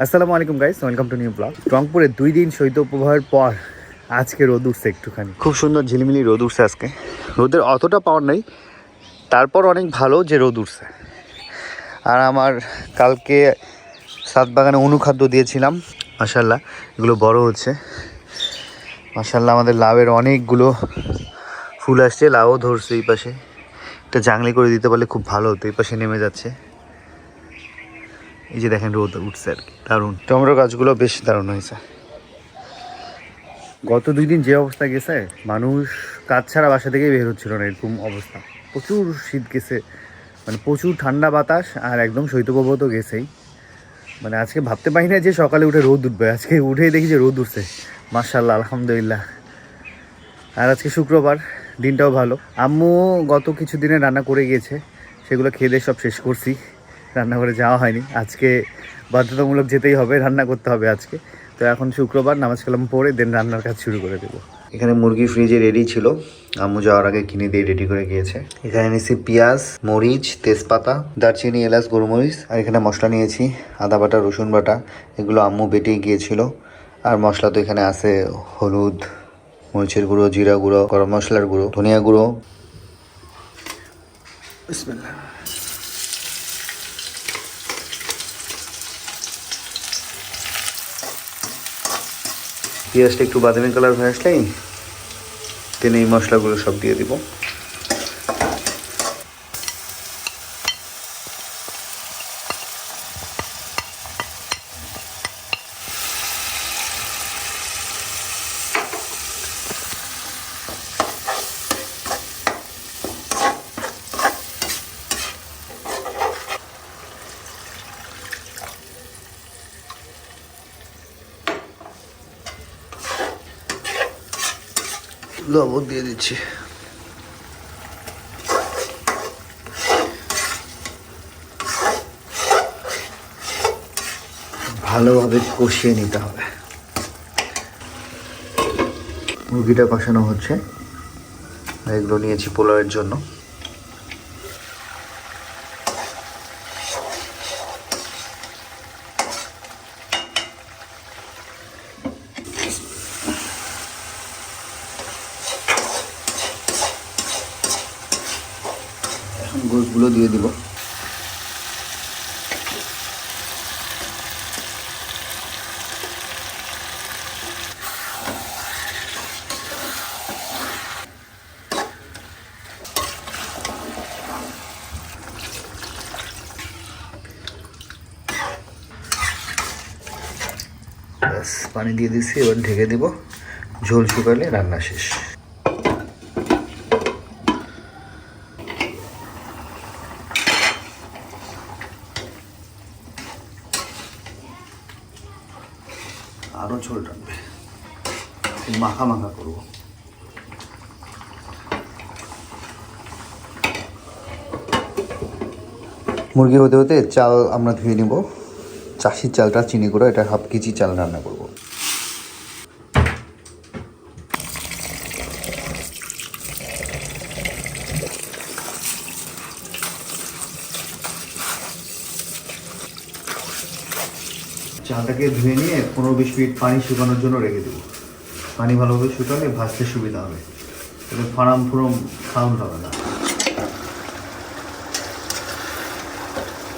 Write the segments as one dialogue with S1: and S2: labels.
S1: আসসালামু আলাইকুম guys welcome to new vlog রংপুরে দুই দিন শৈত্যপ্রবাহের পর আজকে রোদ উঠছে একটুখানি। খুব সুন্দর ঝিলিমিলি রোদ উঠছে আজকে। রোদের অতটা পাওয়ার নেই। তারপর অনেক ভালো যে রোদ উঠছে। আর আমার কালকে সাত বাগানে অনুখাদ্য দিয়েছিলাম মাসাল্লাহ এগুলো বড় হচ্ছে। মাসাল্লাহ আমাদের লাভের অনেকগুলো ফুল আসছে। লাউও ধরছে এই পাশে। একটা জাংলি করে দিতে পারলে খুব ভালো হতো। এই পাশে নেমে যাচ্ছে। এই যে দেখেন রোদ উঠছে আর কি, দারুণ। টমেটো গাছগুলো বেশ দারুণ হয়েছে। গত দুই দিন যে অবস্থা গেছে, মানুষ কাজ ছাড়া বাসা থেকেই বের হচ্ছিল না এরকম অবস্থা। প্রচুর শীত গেছে মানে প্রচুর ঠান্ডা বাতাস আর একদম শৈত্যপ্রবাহ তো গেছেই। মানে আজকে ভাবতে পারি না যে সকালে উঠে রোদ উঠবে, আজকে উঠেই দেখি যে রোদ উঠছে। মার্শাল্লাহ আলহামদুলিল্লাহ। আর আজকে শুক্রবার, দিনটাও ভালো। আম্মু গত কিছু দিনে রান্না করে গিয়েছে সেগুলো খেয়ে দিয়ে সব শেষ করছি। রান্নাঘরে যাওয়া হয়নি। আজকে বাধ্যতামূলক যেতেই হবে রান্না করতে হবে আজকে। তো এখন শুক্রবার নামাজ কালাম পরে দেন রান্নার কাজ শুরু করে দেবো। এখানে মুরগি ফ্রিজে রেডি ছিল। আম্মু যাওয়ার আগে কিনে দিয়ে রেডি করে গিয়েছে। এখানে নিয়েছি পেঁয়াজ মরিচ তেজপাতা দারচিনি এলাচ গোলমরিচ আর এখানে মশলা নিয়েছি। আদা বাটা রসুন বাটা এগুলো আম্মু বেটে গিয়েছিল। আর মশলা তো এখানে আছে হলুদ মরিচের গুঁড়ো জিরা গুঁড়ো গরম মশলার গুঁড়ো ধনিয়া গুঁড়ো। বিসমিল্লাহ। পেঁয়াজটা একটু বাদামি কালার হয়ে আসলেই তেনে এই মশলাগুলো সব দিয়ে দিব। লবণ দিয়ে দিচ্ছি। ভালোভাবে কষিয়ে নিতে হবে। মুরগিটা কষানো হচ্ছে। এগুলো নিয়েছি পোলাওয়ের জন্য। গোসগুলো দিয়ে দিব। পানি দিয়ে দিছি এবার ঢেকে দিব। ঝোল শুকালে রান্না শেষ। আরও ঝোল টানবে মাখা মাখা করব। মুরগি হতে হতে চাল আমরা ধুয়ে নেব। চাষির চালটা চিনি করে এটা হাফ কেজি চাল রান্না করব। চালটাকে ধুয়ে নিয়ে পনেরো বিশ মিনিট পানি শুকানোর জন্য রেখে দেবো। পানি ভালোভাবে শুকালে ভাজতে সুবিধা হবে। তাহলে ফারাম ফুরম খাওয়ানো হবে না।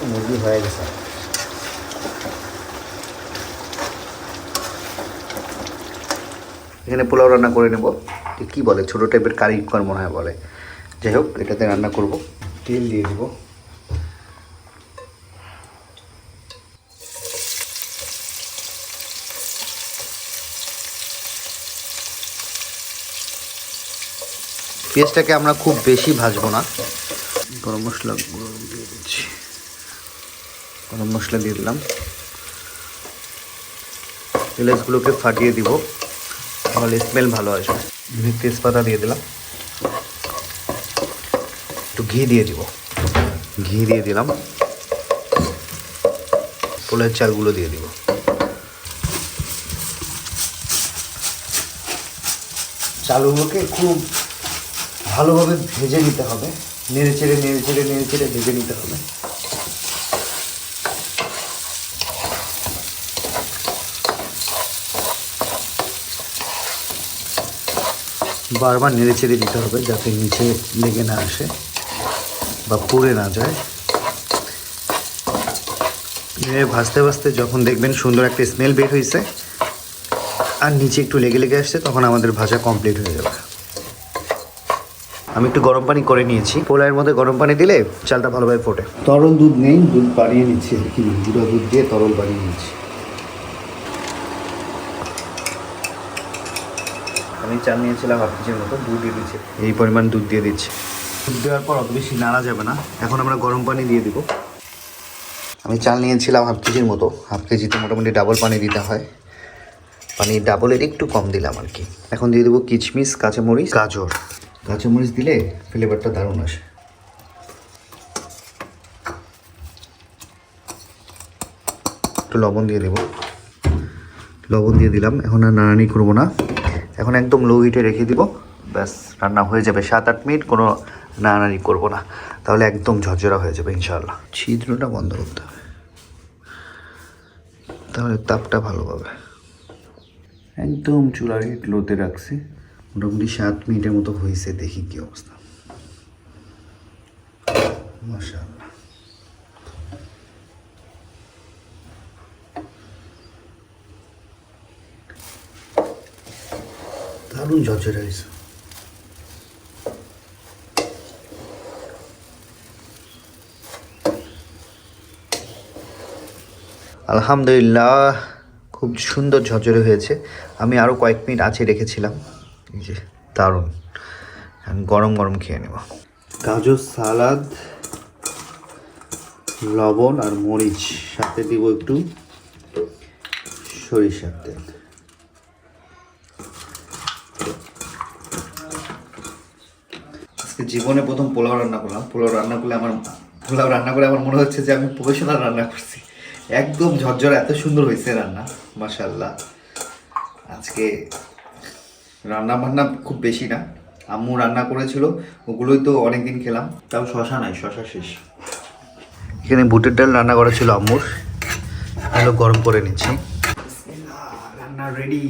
S1: মুরগি হয়ে গেছে। এখানে পোলাও রান্না করে নেব। কি বলে? ছোটো টাইপের কারি কর মনে হয় বলে। যাই হোক, এটাতে রান্না করব। তেল দিয়ে দিব। পেঁয়াজটাকে আমরা খুব বেশি ভাজবো না। গরম মশলা দিয়ে দিচ্ছি। গরম মশলা দিয়ে দিলাম। এলাচগুলোকে ফাটিয়ে দিব, তাহলে স্মেল ভালো আসবে। তেজপাতা দিয়ে দিলাম। একটু ঘি দিয়ে দিব। ঘি দিয়ে দিলাম। পোলের চালগুলো দিয়ে দিব। চালগুলোকে খুব ভালোভাবে ভেজে নিতে হবে। নেড়ে চেড়ে নেড়ে চেড়ে নেড়ে চেড়ে ভেজে নিতে হবে। বারবার নেড়ে চেড়ে দিতে হবে যাতে নিচে লেগে না আসে বা পুড়ে না যায়। নেড়ে ভাজতে ভাজতে যখন দেখবেন সুন্দর একটা স্মেল বের হয়েছে আর নিচে একটু লেগে লেগে আসছে, তখন আমাদের ভাজা কমপ্লিট হয়ে যাবে। আমি একটু গরম পানি করে নিয়েছি। পোলাইয়ের মধ্যে গরম পানি দিলে চালটা ভালোভাবে ফোটে। তরল দুধ নেই দুধ বাড়িয়ে নিচ্ছি আর কি গুঁড়া দুধ দিয়ে তরল বাড়িয়ে নিচ্ছি। আমি চাল নিয়েছিলাম হাফ কেজির মতো দুধ দিয়ে দিচ্ছি। এই পরিমাণ দুধ দিয়ে দিচ্ছি। দুধ দেওয়ার পর অত বেশি নাড়া যাবে না। এখন আমরা গরম পানি দিয়ে দিব। আমি চাল নিয়েছিলাম হাফ কেজির মতো। হাফ কেজিতে মোটামুটি ডাবল পানি দিতে হয়। পানি ডাবলের একটু কম দিলাম আর কি। এখন দিয়ে দেবো কিচমিচ কাঁচামরিচ গাজর। কাঁচামরিচ দিলে ফ্লেভারটা দারুণ আসে। একটু লবণ দিয়ে দেবো। লবণ দিয়ে দিলাম, এখন আর নাড়ানি করব না। এখন একদম লো হিটে রেখে দিব। ব্যাস, রান্না হয়ে যাবে। সাত আট মিনিট কোনো নাড়ানাড়ি করব না। তাহলে একদম ঝরঝরা হয়ে যাবে ইনশাল্লাহ ছিদ্রটা বন্ধ করতে হবে। তাহলে তাপটা ভালো পাবে। একদম চুলার হিট লোতে রাখছি। মোটামুটি সাত মিনিটের মতো হয়েছে, দেখি কি অবস্থা। দারুণ ঝরঝরে হয়েছে আলহামদুলিল্লাহ, খুব সুন্দর ঝরঝরে হয়েছে। আমি আরও কয়েক মিনিট আছে রেখেছিলাম। যে দারুণ। গরম গরম খেয়ে নেব। গাজর সালাদ লবণ আর মরিচ। সাথে দিব একটু সরিষার তেল। আজকে জীবনে প্রথম পোলাও রান্না করলাম। পোলাও রান্না করলে আমার পোলাও রান্না করে আমার মনে হচ্ছে যে আমি প্রফেশনাল রান্না করছি। একদম ঝরঝরা এত সুন্দর হয়েছে রান্না। মাশাল্লাহ আজকে রান্না বান্না খুব বেশি না। আম্মু রান্না করেছিল ওগুলোই তো অনেকদিন খেলাম। তাও শশা নাই শশা শেষ। এখানে বুটের ডাল রান্না করা ছিল আম্মুর। ভালো গরম করে নিচ্ছি। রান্না রেডি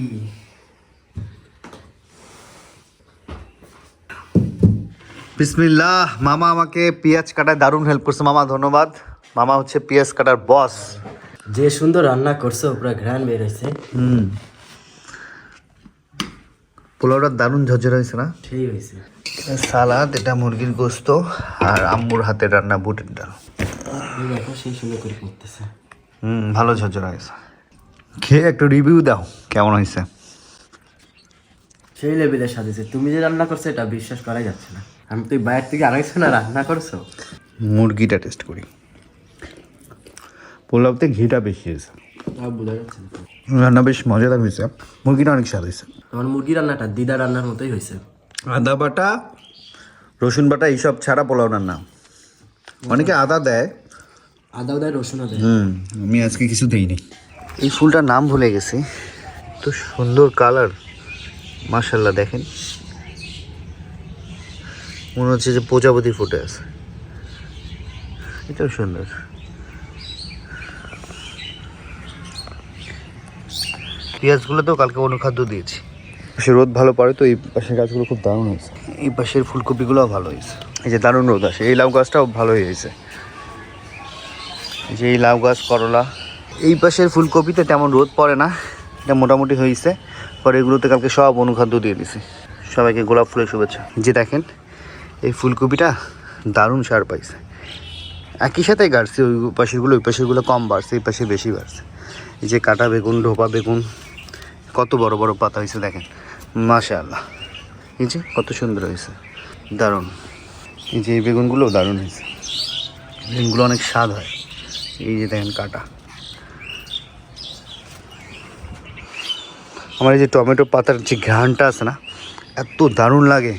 S1: বিসমিল্লাহ মামা আমাকে পেঁয়াজ কাটায় দারুণ হেল্প করছে। মামা ধন্যবাদ। মামা হচ্ছে পেঁয়াজ কাটার বস
S2: যে সুন্দর রান্না করছ পুরো ঘ্রাণ বের হয়েছে।
S1: হুম। পোলাওটা দারুণ ঝরঝরে হয়েছে না?
S2: ঠিক হয়েছে।
S1: সালাদ এটা মুরগির গোস্ত আর আম্মুর হাতে রান্না বুটের ডাল
S2: এই দেখো সেই সুন্দর করে করতেছে
S1: হুম ভালো ঝরঝরে হয়েছে। খেয়ে একটু রিভিউ দাও কেমন হয়েছে?
S2: সেই লেভেলের সাজেছে তুমি যে রান্না করছ এটা বিশ্বাস করাই যাচ্ছে না। আমি তুই বাইরের থেকে আড়াইশো না রান্না করছ।
S1: মুরগিটা টেস্ট করি। পোলাওতে ঘিটা বেশি হয়েছে। রান্না বেশ মজাদার হয়েছে। মুরগিটা অনেক স্বাদ হয়েছে।
S2: তোমার মুরগি রান্নাটা দিদা রান্নার মতোই হয়েছে।
S1: আদা বাটা রসুন বাটা এইসব ছাড়া পোলাও রান্না। অনেকে আদা দেয়।
S2: আদাও দেয় রসুনও দেয়।
S1: হুম আমি আজকে কিছু দেইনি। এই ফুলটার নাম ভুলে গেছি। তো সুন্দর কালার। মাশাল্লাহ দেখেন। মনে হচ্ছে যে প্রজাপতি ফুটে আছে। এটাও সুন্দর। পেঁয়াজগুলো তো কালকে অনুখাদ্য দিয়েছি। সে রোদ ভালো পড়ে তো এই পাশের গাছগুলো খুব দারুণ হয়েছে। এই পাশের ফুলকপিগুলোও ভালো হয়েছে। এই যে দারুণ রোদ আসে এই লাউ গাছটাও ভালো হয়েছে যে এই লাউ গাছ করলা। এই পাশের ফুলকপিতে তেমন রোদ পড়ে না এটা মোটামুটি হয়েছে। পরে এগুলোতে কালকে সব অনুখাদ্য দিয়ে দিছি। সবাইকে গোলাপ ফুলের শুভেচ্ছা। যে দেখেন এই ফুলকপিটা দারুণ সার পাইছে। একই সাথে গাড়ছে ওই পাশেরগুলো ওই পাশেরগুলো কম বাড়ছে এই পাশে বেশি বাড়ছে। এই যে কাটা বেগুন ঢোপা বেগুন কত বড় বড় পাতা হয়েছে দেখেন। মাশা আল্লাহ এই যে কত সুন্দর হয়েছে। দারুণ। এই যে এই বেগুনগুলো দারুণ হয়েছে। বেগুনগুলো অনেক স্বাদ হয়। এই যে দেখেন কাটা। আমার এই যে টমেটো পাতার যে ঘ্রাণটা আছে না, এত দারুণ লাগে।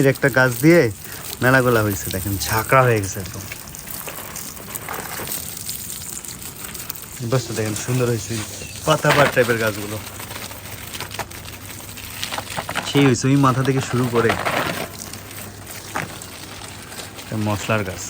S1: এর একটা গাছ দিয়ে মেলাগুলা হয়েছে, দেখেন, ঝাঁকড়া হয়ে গেছে একদম। বুঝতে দেখেন, সুন্দর হয়েছে পাতাবার টাইপের গাছগুলো। সেই হয়েছে, ওই মাথা থেকে শুরু করে মশলার গাছ।